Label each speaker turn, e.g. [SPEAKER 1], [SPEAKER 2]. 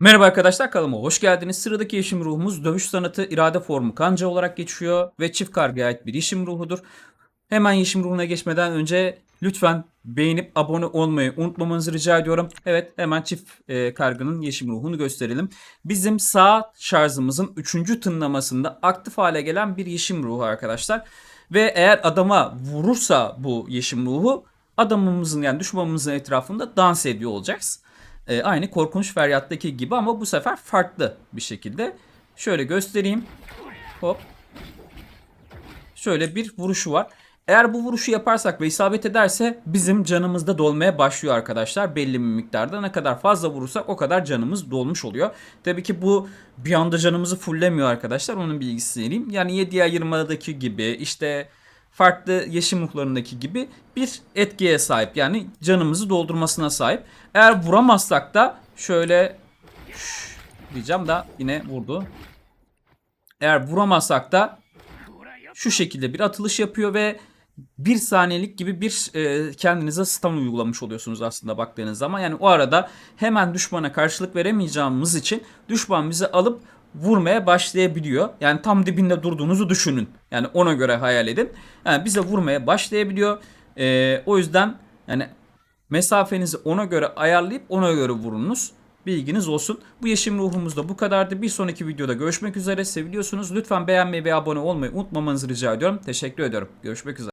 [SPEAKER 1] Merhaba arkadaşlar kanalıma hoş geldiniz. Sıradaki yeşim ruhumuz dövüş sanatı irade formu kanca olarak geçiyor ve çift kargıya ait bir yeşim ruhudur. Hemen yeşim ruhuna geçmeden önce lütfen beğenip abone olmayı unutmamanızı rica ediyorum. Evet hemen çift e, kargının yeşim ruhunu gösterelim. Bizim sağ şarjımızın 3. tınlamasında aktif hale gelen bir yeşim ruhu arkadaşlar. Ve eğer adama vurursa bu yeşim ruhu adamımızın yani düşmanımızın etrafında dans ediyor olacağız. E, aynı korkunç feryattaki gibi ama bu sefer farklı bir şekilde. Şöyle göstereyim. Hop. Şöyle bir vuruşu var. Eğer bu vuruşu yaparsak ve isabet ederse bizim canımız da dolmaya başlıyor arkadaşlar. Belli bir miktarda ne kadar fazla vurursak o kadar canımız dolmuş oluyor. Tabii ki bu bir anda canımızı fullemiyor arkadaşlar. Onun bilgisini vereyim. Yani 7 20'daki gibi işte farklı yeşim ruhlarındaki gibi bir etkiye sahip. Yani canımızı doldurmasına sahip. Eğer vuramazsak da şöyle şş diyeceğim da yine vurdu. Eğer vuramazsak da şu şekilde bir atılış yapıyor ve bir saniyelik gibi bir e, kendinize stun uygulamış oluyorsunuz aslında baktığınız zaman. Yani o arada hemen düşmana karşılık veremeyeceğimiz için düşman bizi alıp vurmaya başlayabiliyor. Yani tam dibinde durduğunuzu düşünün. Yani ona göre hayal edin. Yani bize vurmaya başlayabiliyor. E, o yüzden yani mesafenizi ona göre ayarlayıp ona göre vurunuz. Bilginiz olsun. Bu yeşim ruhumuz da bu kadardı. Bir sonraki videoda görüşmek üzere. Seviliyorsunuz. Lütfen beğenmeyi ve abone olmayı unutmamanızı rica ediyorum. Teşekkür ediyorum. Görüşmek üzere.